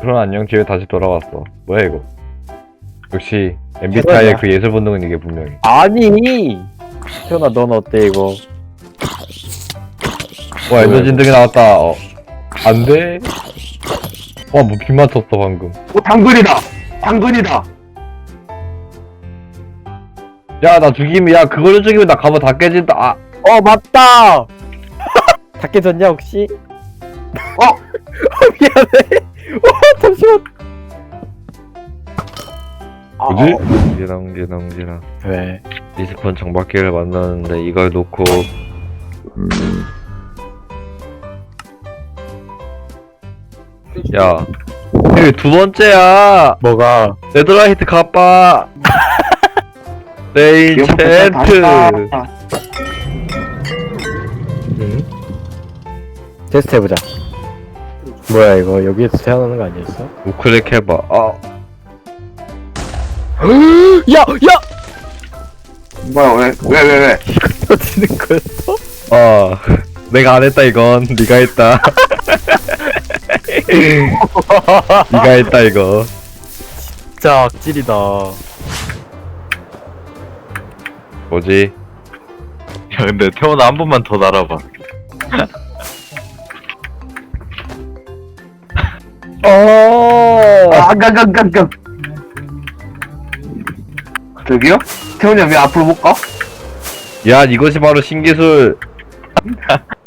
그런 안녕 집에 다시 돌아왔어. 뭐야 이거? 역시 MBTI의. 그 예술 본능은 이게 분명히. 아니 태연아 넌 어때 이거 와 에너지 진드기 나왔다. 어. 안 돼. 와, 뭐빗 맞췄어 방금. 오 당근이다. 당근이다. 야, 나 죽이면 야 그거를 죽이면 나 갑옷 다 깨진다. 아, 어 맞다 다 깨졌냐 혹시? 어? 미안해 어 잠시만 아, 뭐지? 어. 옹지랑 옹지랑 왜? 리스폰 정박기를 만났는데 이걸 놓고 야 이게 두 번째야 뭐가? 레드라이트 가빠 레인챈트 응? 테스트 해보자 뭐야 이거 여기에서 태어나는 거 아니었어? 우클릭 해봐 아 야! 야! 뭐야 왜왜 왜 왜? 터지는 거였어? 어, 내가 안 했다 이건 네가 했다 네가 했다 이거 진짜 악질이다 뭐지? 야 근데 태원아 한 번만 더 날아봐 어 아, 깜깜깜깜. 저기요? 태훈이 형 왜 앞으로 못 가? 야 이것이 바로 신기술